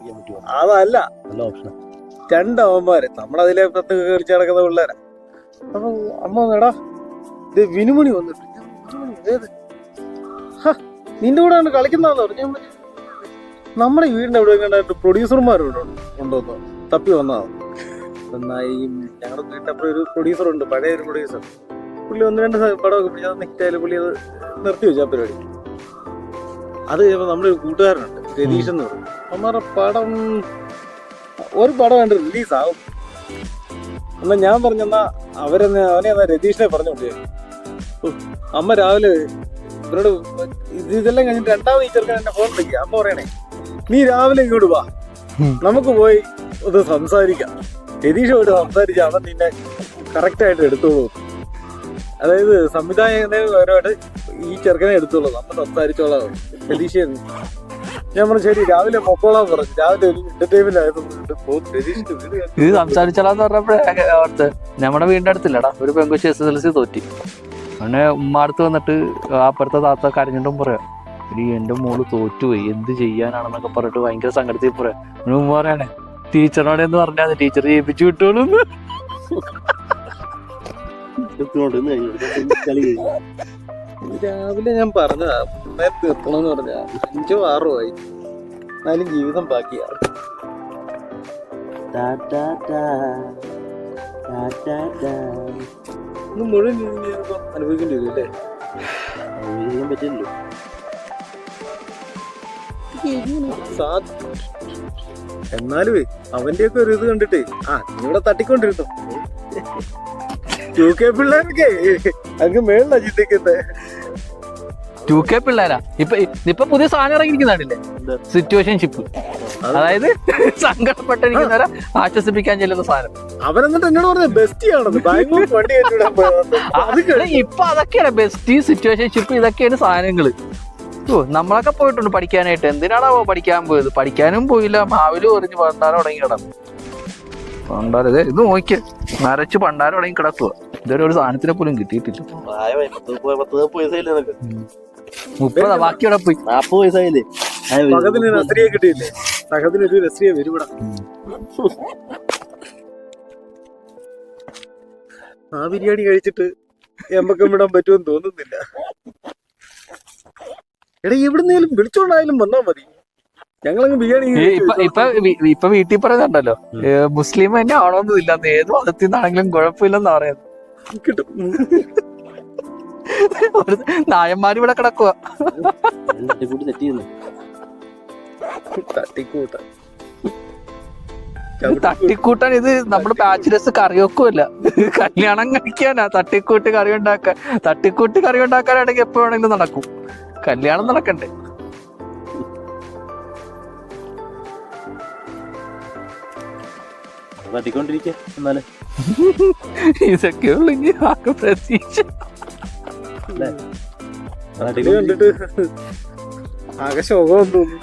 ചെയ്യാൻ പറ്റുമോ? അതല്ല. നല്ല ഓപ്ഷൻ രണ്ടവന്മാര്. നമ്മളതിലെ പത്ത് കളിച്ച് നടക്കുന്ന പിള്ളേരാ. അപ്പൊ അമ്മ എടാ ഇത് വിനുമണി വന്നിട്ട്. നിന്റെ കൂടെ ആണ് കളിക്കുന്നതെന്ന് പറഞ്ഞു പറഞ്ഞു, നമ്മുടെ വീടിന്റെ അവിടെ കണ്ടായിട്ട് പ്രൊഡ്യൂസർമാരോട് കൊണ്ടുവന്നു തപ്പി വന്നതാണ് നന്നായി. ഞങ്ങളുടെ വീട്ടിനപ്പുറം ഒരു പ്രൊഡ്യൂസർ ഉണ്ട്. പഴയ ഒരു പ്രൊഡ്യൂസർ പുള്ളി ഒന്ന് രണ്ട് പടമൊക്കെ പിടിച്ചത് നെക്റ്റായാലും പുള്ളി അത് നിർത്തി വെച്ചു ആ പരിപാടി. അത് കഴിയുമ്പോൾ നമ്മുടെ ഒരു കൂട്ടുകാരനുണ്ട്. രതീഷ് എന്ന് പറയും അമ്മയുടെ പടം ഒരു പടം കണ്ട് റിലീസ് ആവും എന്നാ ഞാൻ പറഞ്ഞെന്നാ അവരെന്ന് അവനെ എന്നാ രതീഷിനെ പറഞ്ഞു അമ്മ രാവിലെ ഇവരോട് ഇത് ഇതെല്ലാം കഴിഞ്ഞിട്ട് രണ്ടാമത് ഈ ചെറുക്കൻ എന്നെ ഫോൺ വിളിക്കുക. അമ്മ പറയണേ നീ രാവിലെ ഇങ്ങോട്ട് വാ. നമുക്ക് പോയി ഒന്ന് സംസാരിക്കാം. രതീഷ് പോയിട്ട് സംസാരിച്ചാൽ അവൻ നിന്നെ കറക്റ്റ് ആയിട്ട് എടുത്തോളൂ. അതായത് സംവിധായകരുമായിട്ട് ഈ ചെറുക്കനെ എടുത്തോളൂ. നമ്മൾ സംസാരിച്ചോളാം. രതീഷ് ഞാൻ പറഞ്ഞു ശരി രാവിലെ പൊക്കോളാൻ പറഞ്ഞു. രാവിലെ ഒരു എന്റർടൈൻമെന്റ് ഇത് സംസാരിച്ചാലെന്ന് പറഞ്ഞപ്പോഴേ ഓർത്ത് നമ്മുടെ വീടിന്റെ അടുത്തില്ലടാ. ഒരു പെങ്കുശി എസ് എസ് എൽ സി തോറ്റി. അങ്ങനെ ഉമ്മ അടുത്ത് വന്നിട്ട് അപ്പുറത്തെ താത്ത കരഞ്ഞിട്ടും പറയാം ഇനി എന്റെ മോൾ തോറ്റുപോയി. എന്ത് ചെയ്യാനാണെന്നൊക്കെ പറഞ്ഞിട്ട് ഭയങ്കര സങ്കടത്തിൽ പറയാം. ഉമ്മ പറയണേ ടീച്ചറിനോട് എന്ന് പറഞ്ഞാൽ ടീച്ചർ ജയിപ്പിച്ചു വിട്ടോളൂ. രാവിലെ ഞാൻ പറഞ്ഞതാ തീർക്കണമെന്ന് പറഞ്ഞ അഞ്ചോ ആറോ ആയി. എന്നാലും ജീവിതം ബാക്കിയാ. ഇന്ന് മുഴുവൻ ജീവിതം അനുഭവിക്കേണ്ടി വരും അല്ലേ? അനുഭവിക്കാൻ പറ്റില്ലല്ലോ. സാ- എന്നാലും അവന്റെയൊക്കെ ഒരു ഇത് കണ്ടിട്ടേ ആ നീ ഇവിടെ തട്ടിക്കൊണ്ടിരുന്നു. യു കെ പിള്ളേരൊക്കെ അങ്ങ് മേളിലാ ചിന്തിക്കുന്നത് ടു കെ പിള്ളേരാ. ഇപ്പൊ ഇപ്പൊ പുതിയ സാധനം ഇറങ്ങിയിരിക്കുന്നില്ലേ? സിറ്റുവേഷൻ ഷിപ്പ് അതായത് സങ്കടപ്പെട്ടിരിക്കുന്നവരെ ആശ്വസിപ്പിക്കാൻ ചെല്ലുന്ന സാധനം. അവരെന്നിട്ട് എന്നോട് പറഞ്ഞ എടാ, ഇപ്പൊ അതൊക്കെയാണ് ബെസ്റ്റ് സിറ്റുവേഷൻ ഷിപ്പ് ഇതൊക്കെയാണ് സാധനങ്ങൾ. ഓ നമ്മളൊക്കെ പോയിട്ടുണ്ട് പഠിക്കാനായിട്ട്. എന്തിനാണാവോ പഠിക്കാൻ പോയത്? പഠിക്കാനും പോയില്ല. മാവിലും എറിഞ്ഞ് പണ്ടാരം തുടങ്ങി കിടന്നു. പണ്ടാരം ഇത് നോക്കിയ. നരച്ച് പണ്ടാരം തുടങ്ങി കിടക്കുക ഇതുവരെ ഒരു സാധനത്തിനെ പോലും കിട്ടിയിട്ടില്ല. മുപ്പത് ബാക്കിയോടെ പോയി. നാപ്പത് വയസ്സായില്ലേ? പകത്തിന് നസ്രിയെ കിട്ടിയില്ലേ? പകത്തിന് ഒരു നസ്രിയെ വരുവിട ആ ബിരിയാണി കഴിച്ചിട്ട് എമ്പക്കം വിടാൻ പറ്റുമെന്ന് തോന്നുന്നില്ല. എടാ എവിടുന്നേലും വിളിച്ചോണ്ടായാലും വന്നാ മതി. ഞങ്ങളങ്ങ് ബിരിയാണി ഇപ്പൊ ഇപ്പൊ വീട്ടിൽ പറയുന്നുണ്ടല്ലോ മുസ്ലിം തന്നെ ആണോന്നില്ല ഏത് മതത്തിൽ നിന്നാണെങ്കിലും കുഴപ്പമില്ലെന്ന് പറയുന്നത്. കിട്ടും. ഒരു നായന്മാര് ഇവിടെ കിടക്കുക തട്ടിക്കൂട്ടി തട്ടിക്കൂട്ടാൻ ഇത് നമ്മുടെ ബാച്ചിലേഴ്സ് കറിവെക്കുമല്ല കല്യാണം കഴിക്കാനാ തട്ടിക്കൂട്ട് കറി ഉണ്ടാക്കാൻ. തട്ടിക്കൂട്ട് കറി ഉണ്ടാക്കാനാണെങ്കിൽ എപ്പോ വേണമെങ്കിലും നടക്കും. കല്യാണം നടക്കണ്ടേ. തട്ടിക്കൊണ്ടിരിക്കുക എന്നാലേ. ഇതൊക്കെ ഉള്ളെങ്കിൽ ആകെ പ്രതീക്ഷ. കണ്ടിട്ട് ആകെ ശോകം തോന്നുന്നു.